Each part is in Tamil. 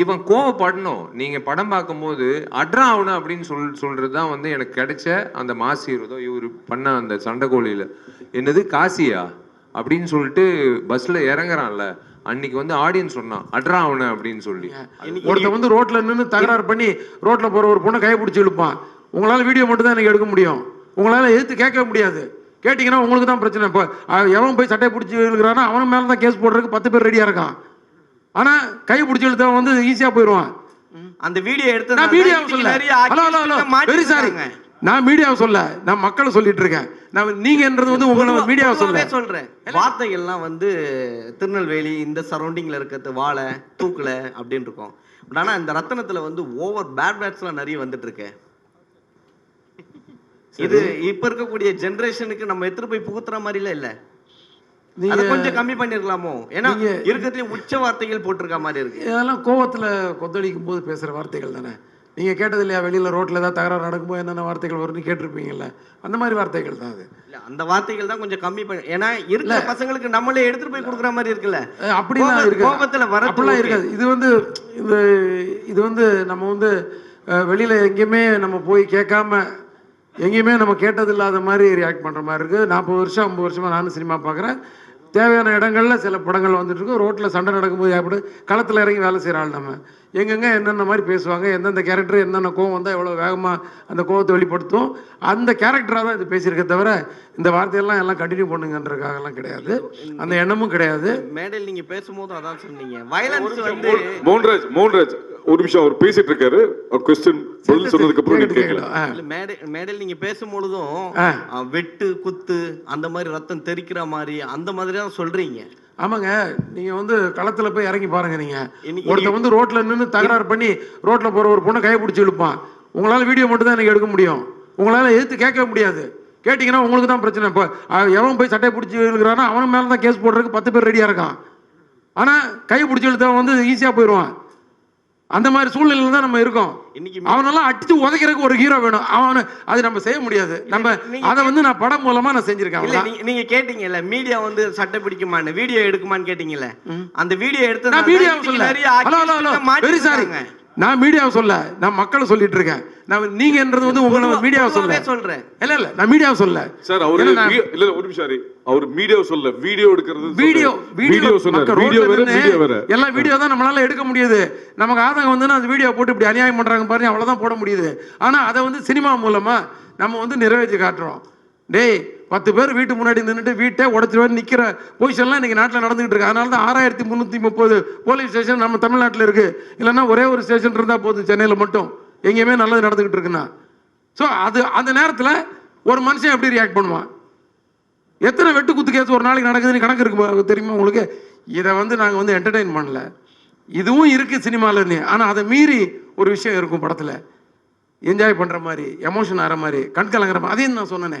இவன் கோவப்படணும். நீங்க படம் பார்க்கும்போது அட்ரா ஆகணும் அப்படின்னு சொல் சொல்றது தான் வந்து எனக்கு கிடைச்ச அந்த மாசி இருதோ இவர் பண்ண அந்த சண்டைக்கோழியில என்னது காசியா? அப்படின்னு சொல்லிட்டு பஸ்ல இறங்குறான்ல. அன்னைக்கு வந்து ஆடியன்ஸ் சொன்னான் அட்ரா அவனு அப்படின்னு சொல்லி. ஒருத்தன் வந்து ரோட்ல நின்னு தகராறு பண்ணி ரோட்ல போற ஒரு பொண்ணை கை பிடிச்சி இழுப்பான். உங்களால வீடியோ மட்டும் தான் எனக்கு எடுக்க முடியும். உங்களால எதிர்த்து கேட்க முடியாது. கேட்டிங்கன்னா உங்களுக்கு தான் பிரச்சனை. இப்போ எவன் போய் சட்டையை பிடிச்சி இழுக்கிறானோ அவன் மேல தான் கேஸ் போடுறதுக்கு பத்து பேர் ரெடியா இருக்கான். ஆனா கை பிடிச்சி இழுத்தவன் வந்து ஈஸியா போயிடுவான். அந்த வீடியோ எடுத்து நான் மீடியாவை சொல்ல வெரி சாரி நான் மீடியாவை சொல்ல நான் மக்களை சொல்லிட்டு இருக்கேன். நான் நீங்கன்றது வந்து உங்களை மீடியாவை சொல்ல சொல்றேன். வார்த்தைகள்லாம் வந்து திருநெல்வேலி இந்த சரௌண்டிங்ல இருக்கிறது வாழை தூக்குல அப்படின்னு இருக்கும். பட் ஆனா இந்த ரத்தனத்துல வந்து ஓவர் பேட் பேட்ஸ்லாம் நிறைய வந்துட்டு இருக்கு. இது இப்ப இருக்கக்கூடிய ஜெனரேஷனுக்கு நம்ம எடுத்துட்டு போய் புகுத்துற மாதிரில இல்ல. நீங்க கொஞ்சம் கம்மி பண்ணிருக்கலாமோ? ஏன்னா இருக்கிறதுலயும் உச்ச வார்த்தைகள் போட்டிருக்க மாதிரி இருக்கு. இதெல்லாம் கோவத்துல கொந்தளிக்கும் போது பேசுற வார்த்தைகள் தானே? நீங்க கேட்டது இல்லையா வெளியில ரோட்ல ஏதாவது தகராறு நடக்கும்போது என்னென்ன வார்த்தைகள் வரும்னு கேட்டிருப்பீங்கல்ல? அந்த மாதிரி வார்த்தைகள் தான் அது. இல்ல அந்த வார்த்தைகள் தான் கொஞ்சம் கம்மி பண்ணி ஏன்னா இருக்கிற பசங்களுக்கு நம்மளே எடுத்துட்டு போய் கொடுக்குற மாதிரி இருக்குல்ல. அப்படிலாம் இருக்காது. கோபத்துல வரது அப்படிலாம். இருக்காது. இது வந்து இந்த இது வந்து நம்ம வந்து வெளியில எங்கேயுமே நம்ம போய் கேட்காம எங்கேயுமே நம்ம கேட்டது இல்லாத மாதிரி ரியாக்ட் பண்ற மாதிரி இருக்கு. நாற்பது வருஷம் ஐம்பது வருஷமா நானும் சினிமா பார்க்குறேன் தேவையான இடங்கள்ல சில படங்கள் வந்துட்டு இருக்கு. ரோட்ல சண்டை நடக்கும்போது எப்படி களத்துல இறங்கி வேலை செய்கிற ஆள் நம்ம. எங்கெங்க என்னென்ன மாதிரி பேசுவாங்க எந்தெந்த கேரக்டர் என்னென்ன கோவம் வந்தால் எவ்வளோ வேகமாக அந்த கோவத்தை வெளிப்படுத்தும். அந்த கேரக்டராக தான் இது பேசியிருக்கே தவிர இந்த வார்த்தையெல்லாம் எல்லாம் கண்டினியூ பண்ணுங்கன்றதுக்காகலாம் கிடையாது. அந்த எண்ணமும் கிடையாது. மேடையில் நீங்க பேசும்போது அதான் சொன்னீங்க. வயலன்ஸ் வந்து மோகன்ராஜ் மோகன்ராஜ் ஒரு நிமிஷம் அவர் பேசிட்டு இருக்காரு கொஸ்டின் பதில் சொன்னதுக்கு அப்புறம் மேடை மேடையில் நீங்க பேசும்பொழுதும் வெட்டு குத்து அந்த மாதிரி ரத்தம் தெறிக்கிற மாதிரி அந்த மாதிரி தான் சொல்றீங்க. ஆமாங்க. நீங்க வந்து களத்துல போய் இறங்கி பாருங்க நீங்க. ஒருத்தன் வந்து ரோட்ல நின்னு தகராறு பண்ணி ரோட்ல போற ஒரு பொண்ணை கை பிடிச்சி இழுப்பான். உங்களால வீடியோ மட்டும் தான் எனக்கு எடுக்க முடியும். உங்களால எதிர்த்து கேட்க முடியாது. கேட்டிங்கன்னா உங்களுக்கு தான் பிரச்சனை. இப்போ எவன் போய் சட்டையை பிடிச்சி இழுக்கிறானோ அவன் மேல தான் கேஸ் போடுறதுக்கு பத்து பேர் ரெடியா இருக்கான். ஆனா கை பிடிச்சி இழுத்தவன் வந்து ஈஸியா போயிடுவான். அந்த மாதிரி சூழ்நிலையில தான் நம்ம இருக்கோம். இன்னைக்கு அவனெல்லாம் அடிச்சு உதைக்கிறதுக்கு ஒரு ஹீரோ வேணும். அவனு அது நம்ம செய்ய முடியாது. நம்ம அதை வந்து நான் படம் மூலமா நான் செஞ்சிருக்கேன் இல்ல. நீங்க- கேட்டீங்கல்ல மீடியா வந்து சட்டை பிடிக்குமான்னு வீடியோ எடுக்குமான்னு கேட்டீங்கல்ல? அந்த வீடியோ எடுத்து நான் மீடியாவை சொல்ல ஹலோ ஹலோ வெரி சாரி நான் மீடியாவை சொல்ல நான் மக்களை சொல்லிட்டு இருக்கேன். நான் நீங்கன்றது வந்து உங்களை மீடியாவை சொல்ல. சொல்றேன். இல்ல இல்ல நான் மீடியாவை சொல்ல. சார் அவரு இல்ல ஒரு நிமிஷம் சாரி. அவர் வீடியோ சொல்ல வீடியோ எடுக்கிறது வீடியோ வீடியோ சொன்னார். வீடியோ வேற வீடியோ வேற. எல்லாம் வீடியோ தான் நம்மளால எடுக்க முடியுது. நமக்கு ஆதங்கம் வந்து அந்த வீடியோ போட்டு இப்படி அநியாயம் பண்றாங்க பாருங்க அவ்வளவுதான் போட முடியுது. ஆனா அதை வந்து சினிமா மூலமா நம்ம வந்து நிறைவேற்றி காட்டுறோம். டேய் பத்து பேர் வீட்டு முன்னாடி நின்றுட்டு வீட்டை உடச்சிட்டு நிற்கிற பொசிஷன்லாம் இன்னைக்கு நாட்டில் நடந்துகிட்டு இருக்கு. அதனால தான் ஆறாயிரத்தி முந்நூற்றி முப்பது போலீஸ் ஸ்டேஷன் நம்ம தமிழ்நாட்டில் இருக்குது இல்லைன்னா ஒரே ஒரு ஸ்டேஷன் இருந்தால் போதும் சென்னையில் மட்டும். எங்கேயுமே நல்லது நடந்துகிட்டு இருக்குன்னா. ஸோ அது அந்த நேரத்தில் ஒரு மனுஷன் எப்படி ரியாக்ட் பண்ணுவான்? எத்தனை வெட்டு குத்து கேஸ் ஒரு நாளைக்கு நடக்குதுன்னு கணக்கு இருக்கு தெரியுமா உங்களுக்கு? இதை வந்து நாங்கள் வந்து என்டர்டெயின் பண்ணல. இதுவும் இருக்குது சினிமாவில் ஆனால் அதை மீறி ஒரு விஷயம் இருக்கும் படத்தில். என்ஜாய் பண்ணுற மாதிரி எமோஷன் ஆகிற மாதிரி கண் கலங்குற மாதிரி. அதையும் நான் சொன்னேனே.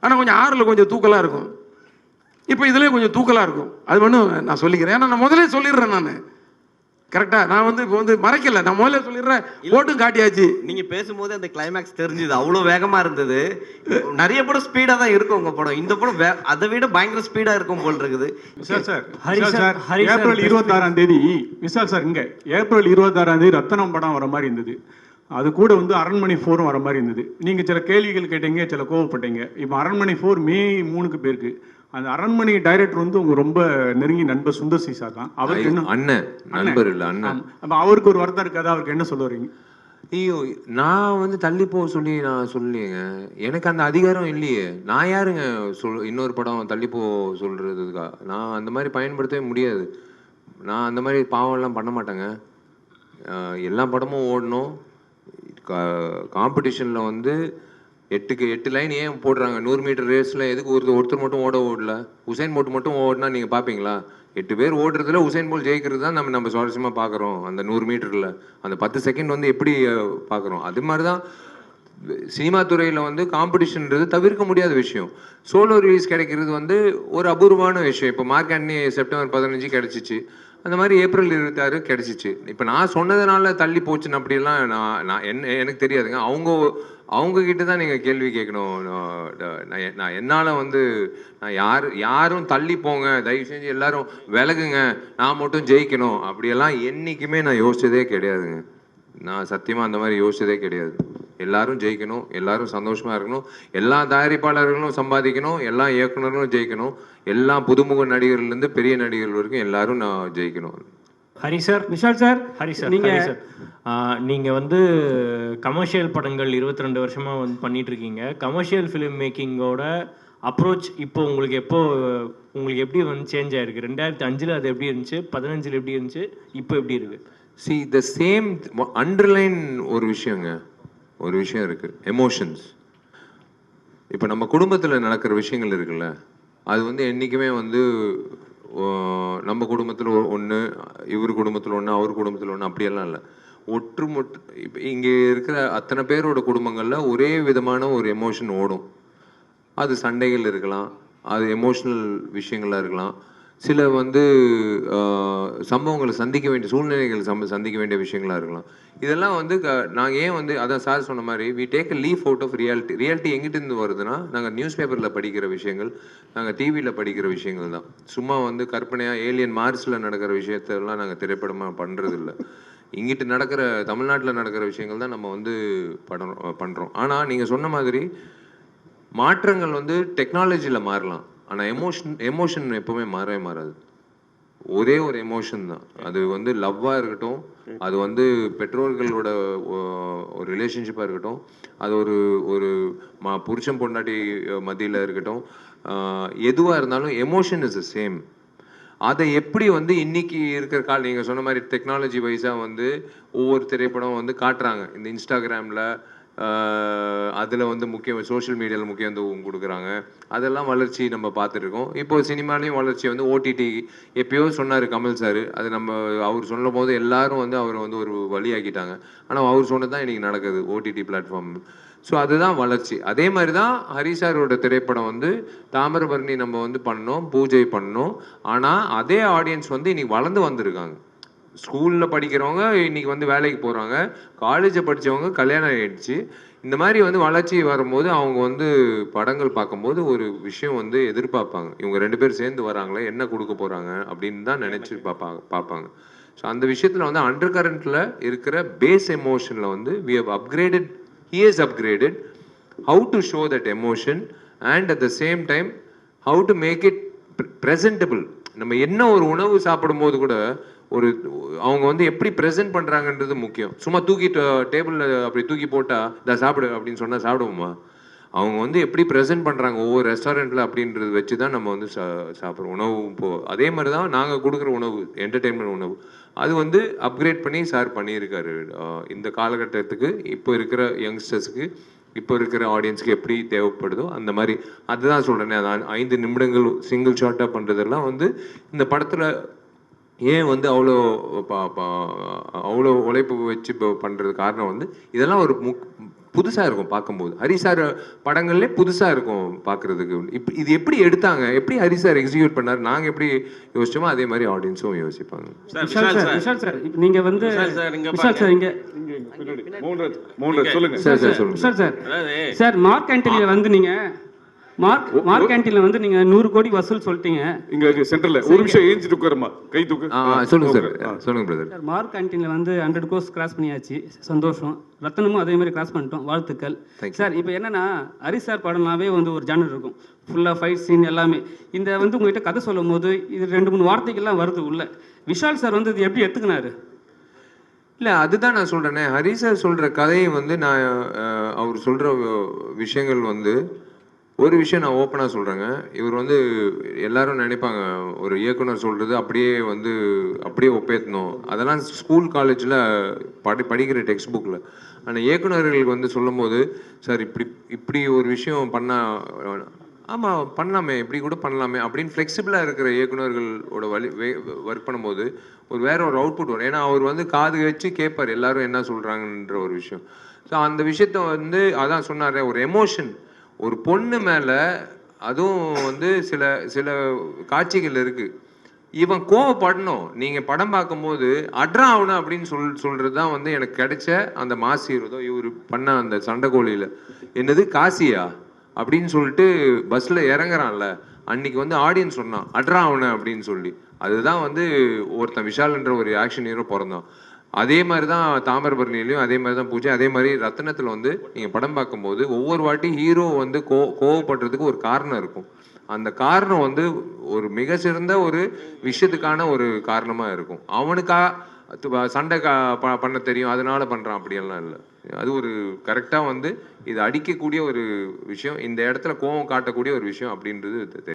ஆனால் கொஞ்சம் ஆறில் கொஞ்சம் தூக்கலாக இருக்கும். இப்போ இதுலேயும் கொஞ்சம் தூக்கலாக இருக்கும். அது ஒன்றும் நான் சொல்லிக்கிறேன். ஏன்னா நான் முதலே சொல்லிடுறேன் நான். கரெக்டாக நான் வந்து இப்போ வந்து மறைக்கல. நான் முதல்ல சொல்லிடுறேன். ஓட்டும் காட்டியாச்சு. நீங்க பேசும்போது அந்த கிளைமேக்ஸ் தெரிஞ்சுது. அவ்வளவு வேகமா இருந்தது. நிறைய படம் ஸ்பீடா தான் இருக்கும் உங்க படம். இந்த படம் வே- அதை விட பயங்கர ஸ்பீடா இருக்கும் போல் இருக்குது. Sir sir Hari Vishal sir, Hari sir April. இருபத்தாறாம் தேதி விஷால் சார் இங்க. ஏப்ரல் இருபத்தாறாம் தேதி ரத்தனம் படம் வர மாதிரி இருந்தது. அது கூட வந்து அரண்மனை ஃபோரும் வர மாதிரி இருந்தது. நீங்க சில கேள்விகள் கேட்டீங்க சில கோவப்பட்டீங்க. இப்போ அரண்மனை ஃபோர் மே மூணுக்கு பேருக்கு அந்த அரண்மனை டைரக்டர் வந்து உங்க ரொம்ப நெருங்கி நண்பர் சுந்தர் சி சார் தான். அவருக்கு என்ன? அண்ணன். நண்பர் இல்ல அண்ணன். அப்ப அவருக்கு ஒரு வருத்தம் இருக்காது அவருக்கு என்ன சொல்ல வரீங்க? ஐயோ நான் வந்து தள்ளி போக சொல்லி நான் சொல்லலையேங்க எனக்கு அந்த அதிகாரம் இல்லையே. நான் யாருங்க சொல் இன்னொரு படம் தள்ளி போ சொல்றதுக்கா? நான் அந்த மாதிரி பயன்படுத்தவே முடியாது. நான் அந்த மாதிரி பாவம்லாம் பண்ண மாட்டேங்க. எல்லா படமும் ஓடணும். காம்படிஷனில் வந்து எட்டுக்கு எட்டு லைன் ஏன் போடுறாங்க? நூறு மீட்டர் ரேஸில் எதுக்கு ஒரு ஒருத்தர் மட்டும் ஓட ஓடல? உசைன் போட்டு மட்டும் ஓடினா நீங்கள் பார்ப்பீங்களா எட்டு பேர் ஓடுறதுல உசைன் போல் ஜெயிக்கிறது தான் நம்ம நம்ம சுவாரஸ்யமாக பார்க்குறோம் அந்த நூறு மீட்டரில் அந்த பத்து செகண்ட் வந்து எப்படி பார்க்குறோம் அது மாதிரி தான் சினிமா துறையில் வந்து காம்படிஷன்ன்றது தவிர்க்க முடியாத விஷயம். சோலோ ரிலீஸ் கிடைக்கிறது வந்து ஒரு அபூர்வமான விஷயம். இப்போ மார்க் ஆண்டனி செப்டம்பர் பதினஞ்சு கிடச்சிச்சு. அந்த மாதிரி ஏப்ரல் இருபத்தாறு கிடச்சிச்சு. இப்போ நான் சொன்னதுனால தள்ளி போச்சுன்னு அப்படிலாம் நான் நான் என்ன எனக்கு தெரியாதுங்க. அவங்க அவங்கக்கிட்ட தான் நீங்கள் கேள்வி கேட்கணும். நான் நான் என்னால் வந்து நான் யார் யாரும் தள்ளி போங்க. தயவு செஞ்சு எல்லாரும் விலகுங்க. நான் மட்டும் ஜெயிக்கணும். அப்படியெல்லாம் என்றைக்குமே நான் யோசிச்சதே கிடையாதுங்க. நான் சத்தியமாக அந்த மாதிரி யோசிச்சதே கிடையாது. எல்லாரும் ஜெயிக்கணும் எல்லாரும் சந்தோஷமா இருக்கணும் எல்லா தயாரிப்பாளர்களும் சம்பாதிக்கணும் எல்லா இயக்குனர்களும் ஜெயிக்கணும் எல்லா புதுமுக நடிகர்லேருந்து பெரிய நடிகர்கள் வரைக்கும் எல்லாரும் நான் ஜெயிக்கணும். Hari sir Vishal sir Hari sir நீங்க ஹரி சார். ஆ, நீங்க வந்து கமர்ஷியல் படங்கள் 22 ரெண்டு வருஷமா வந்து பண்ணிட்டு இருக்கீங்க. கமர்ஷியல் ஃபிலிம் மேக்கிங்கோட அப்ரோச் இப்போ உங்களுக்கு எப்போ உங்களுக்கு எப்படி வந்து சேஞ்ச் ஆயிருக்கு? ரெண்டாயிரத்தி அஞ்சுல அது எப்படி இருந்துச்சு? பதினஞ்சுல எப்படி இருந்துச்சு? இப்போ எப்படி இருக்கு? சி த சேம் அண்டர்லைன் ஒரு விஷயங்க. ஒரு விஷயம் இருக்குது எமோஷன்ஸ் இப்போ நம்ம குடும்பத்தில் நடக்கிற விஷயங்கள் இருக்குல்ல அது வந்து என்றைக்குமே வந்து நம்ம குடும்பத்தில் ஒன்று இவர் குடும்பத்தில் ஒன்று அவர் குடும்பத்தில் ஒன்று அப்படியெல்லாம் இல்லை. ஒற்றுமொட்டு இப்போ இங்கே இருக்கிற அத்தனை பேரோட குடும்பங்களில் ஒரே விதமான ஒரு எமோஷன் ஓடும். அது சண்டைகள் இருக்கலாம் அது எமோஷ்னல் விஷயங்களாக இருக்கலாம் சில வந்து சம்பவங்களை சந்திக்க வேண்டிய சூழ்நிலைகள் சம்ப சந்திக்க வேண்டிய விஷயங்களாக இருக்கலாம். இதெல்லாம் வந்து க நாங்கள் ஏன் வந்து அதான் சார் சொன்ன மாதிரி we take a leaf out of reality reality எங்கிட்டிருந்து வருதுன்னா நாங்கள் நியூஸ் பேப்பரில் படிக்கிற விஷயங்கள் நாங்கள் டிவியில் படிக்கிற விஷயங்கள் தான். சும்மா வந்து கற்பனையாக ஏலியன் மார்ஸில் நடக்கிற விஷயத்தெல்லாம் நாங்கள் திரைப்படமாக பண்ணுறதில்ல இங்கிட்டு நடக்கிற தமிழ்நாட்டில் நடக்கிற விஷயங்கள் தான் நம்ம வந்து படம் பண்ணுறோம் ஆனால் நீங்கள் சொன்ன மாதிரி மாற்றங்கள் வந்து டெக்னாலஜியில் மாறலாம். ஆனால் எமோஷன் எமோஷன் எப்போவுமே மாறவே மாறாது. ஒரே ஒரு எமோஷன் தான். அது வந்து லவ்வாக இருக்கட்டும் அது வந்து பெற்றோர்களோட ஒரு ரிலேஷன்ஷிப்பாக இருக்கட்டும் அது ஒரு ஒரு மா புருஷன் பொண்டாட்டி மத்தியில் இருக்கட்டும் எதுவாக இருந்தாலும் எமோஷன் இஸ் த சேம் அதை எப்படி வந்து இன்னைக்கு இருக்கிற கால் நீங்கள் சொன்ன மாதிரி டெக்னாலஜி வைஸாக வந்து ஒவ்வொரு திரைப்படம் வந்து காட்டுறாங்க. இந்த இன்ஸ்டாகிராமில் அதில் வந்து முக்கியம் சோஷியல் மீடியாவில் முக்கியத்துவம் கொடுக்குறாங்க. அதெல்லாம் வளர்ச்சி நம்ம பார்த்துருக்கோம். இப்போ சினிமாலேயும் வளர்ச்சி வந்து ஓடிடி எப்பயோ சொன்னார் கமல் சார். அது நம்ம அவர் சொல்லும் போது எல்லாரும் வந்து அவரை வந்து ஒரு வழியாக்கிட்டாங்க. ஆனால் அவர் சொன்னது தான் இன்றைக்கி நடக்குது ஓடிடி பிளாட்ஃபார்ம் ஸோ அதுதான் வளர்ச்சி. அதே மாதிரி தான் ஹரிசாரோட திரைப்படம் வந்து தாமிரபரணி நம்ம வந்து பண்ணோம் பூஜை பண்ணோம். ஆனால் அதே ஆடியன்ஸ் வந்து இன்னைக்கு வளர்ந்து வந்திருக்காங்க. ஸ்கூலில் படிக்கிறவங்க இன்னைக்கு வந்து வேலைக்கு போகிறாங்க காலேஜை படித்தவங்க கல்யாணம் ஆகிடுச்சு இந்த மாதிரி வந்து வளர்ச்சி வரும்போது அவங்க வந்து படங்கள் பார்க்கும்போது ஒரு விஷயம் வந்து எதிர்பார்ப்பாங்க. இவங்க ரெண்டு பேரும் சேர்ந்து வராங்களே என்ன கொடுக்க போகிறாங்க அப்படின்னு தான் நினச்சி பார்ப்பாங்க பார்ப்பாங்க. ஸோ அந்த விஷயத்தில் வந்து அண்டர் கரண்ட்டில் இருக்கிற பேஸ் எமோஷனில் வந்து we have upgraded he is upgraded how to show that emotion and at the same time how to make it presentable நம்ம என்ன ஒரு உணவு சாப்பிடும்போது கூட ஒரு அவங்க வந்து எப்படி ப்ரெசென்ட் பண்ணுறாங்கன்றது முக்கியம். சும்மா தூக்கி டேபிளில் அப்படி தூக்கி போட்டால் இதை சாப்பிடு அப்படின்னு சொன்னால் சாப்பிடுவோமா? அவங்க வந்து எப்படி ப்ரெசென்ட் பண்ணுறாங்க ஒவ்வொரு ரெஸ்டாரண்ட்டில் அப்படின்றது வச்சு தான் நம்ம வந்து சா சாப்பிட்றோம். உணவு இப்போ அதே மாதிரி தான் நாங்கள் கொடுக்குற உணவு என்டர்டெயின்மெண்ட் உணவு. அது வந்து அப்கிரேட் பண்ணி சார் பண்ணியிருக்காரு. இந்த காலகட்டத்துக்கு இப்போ இருக்கிற யங்ஸ்டர்ஸுக்கு இப்போ இருக்கிற ஆடியன்ஸ்க்கு எப்படி தேவைப்படுதோ அந்த மாதிரி அதுதான் சொல்கிறேனே அந்த ஐந்து நிமிடங்கள் சிங்கிள் ஷார்ட்டாக பண்ணுறதெல்லாம் வந்து இந்த படத்தில் ஏன் வந்து அவ்வளோ பா- அவ்வளோ உழைப்பு வச்சு இப்போ பண்ணுறது காரணம் வந்து இதெல்லாம் ஒரு முக் புதுசாக இருக்கும் பார்க்கும்போது. ஹரி சார் படங்கள்லே புதுசாக இருக்கும் பார்க்குறதுக்கு. இப்போ இது எப்படி எடுத்தாங்க? எப்படி ஹரி சார் எக்ஸிக்யூட் பண்ணார்? நாங்கள் எப்படி யோசிச்சோமோ அதே மாதிரி ஆடியன்ஸும் யோசிப்பாங்க. Vishal sir sir. இப்ப நீங்க வந்து விஷால் சார் இங்க சார் சார் சொல்லுங்கள் விஷால் சார் சார். மார்க் ஆண்டனில வந்து நீங்க மார்க் மார்க் ஆண்டனில வந்து நீங்க நூறு கோடி வசூல் சொல்லிட்டீங்க. இங்க சென்டர்ல ஒரு நிமிஷம் ஏஞ்சி உட்காருமா கை தூக்கு. சொல்லுங்க சார் சொல்லுங்க பிரதர் சார் மார்க் ஆண்டனில வந்து ஹண்ட்ரட் கோர்ஸ் கிராஸ் பண்ணியாச்சு. சந்தோஷம். ரத்தனமும் அதே மாதிரி கிராஸ் பண்ணிட்டோம். வாழ்த்துக்கள். சார் இப்போ என்னன்னா ஹரி சார் படம்னாவே வந்து ஒரு ஜானர் இருக்கும். ஃபுல்லாக ஃபைட் சீன் எல்லாமே. இந்த வந்து உங்ககிட்ட கதை சொல்லும் போது இது ரெண்டு மூணு வார்த்தைகள்லாம் வருது உள்ள. விஷால் சார் வந்து இது எப்படி எடுத்துக்கினாரு? இல்லை அதுதான் நான் சொல்கிறேனே ஹரி சார் சொல்கிற கதையை வந்து நான் அவர் சொல்கிற விஷயங்கள் வந்து ஒரு விஷயம் நான் ஓப்பனாக சொல்கிறேங்க இவர் வந்து எல்லாரும் நினைப்பாங்க ஒரு இயக்குனர் சொல்கிறது அப்படியே வந்து அப்படியே ஒப்பேற்றணும் அதெல்லாம் ஸ்கூல் காலேஜில் படி படிக்கிற டெக்ஸ்ட் புக்கில் ஆனால் இயக்குனர்களுக்கு வந்து சொல்லும்போது சார் இப்படி இப்படி ஒரு விஷயம் பண்ணால் ஆமாம் பண்ணலாமே இப்படி கூட பண்ணலாமே. அப்படின்னு ஃப்ளெக்சிபிளாக இருக்கிற இயக்குனர்களோட வழி ஒர்க் பண்ணும்போது ஒரு வேற ஒரு அவுட்புட் வரும். ஏன்னா அவர் வந்து காது வச்சு கேட்பார் எல்லாரும் என்ன சொல்கிறாங்கன்ற ஒரு விஷயம். ஸோ அந்த விஷயத்த வந்து அதான் சொன்னார் ஒரு எமோஷன் ஒரு பொண்ணு மேலே அதுவும் வந்து சில சில காட்சிகள் இருக்குது இவன் கோவப்படணும். நீங்கள் படம் பார்க்கும்போது அட்ரா ஆகணும் அப்படின்னு சொல் சொல்கிறது தான் வந்து எனக்கு கிடைச்ச அந்த மாசீரதோ இவர் பண்ண அந்த சண்டைக்கோழியில் என்னது காசியா? அப்படின்னு சொல்லிட்டு பஸ்ஸில் இறங்குறான்ல. அன்னைக்கு வந்து ஆடியன்ஸ் சொன்னான் அட்ரா ஆகணும் அப்படின்னு சொல்லி. அதுதான் வந்து ஒருத்தன் விஷால்ன்ற ஒரு ஆக்ஷன் ஹீரோ பிறந்தான். அதே மாதிரி தான் தாமிரபரணிலையும் அதே மாதிரி தான் பூஜை. அதே மாதிரி ரத்னத்தில் வந்து நீங்கள் படம் பார்க்கும்போது ஒவ்வொரு வாட்டி ஹீரோ வந்து கோ கோவப்படுறதுக்கு ஒரு காரணம் இருக்கும். அந்த காரணம் வந்து ஒரு மிக சிறந்த ஒரு விஷயத்துக்கான ஒரு காரணமாக இருக்கும். அவனுக்கா சண்டை கா ப- பண்ண தெரியும் அதனால பண்ணுறான் அப்படியெல்லாம் இல்லை. அது ஒரு கரெக்டாக வந்து இது அடிக்கக்கூடிய ஒரு விஷயம். இந்த இடத்துல கோவம் காட்டக்கூடிய ஒரு விஷயம் அப்படின்றது தெரியும்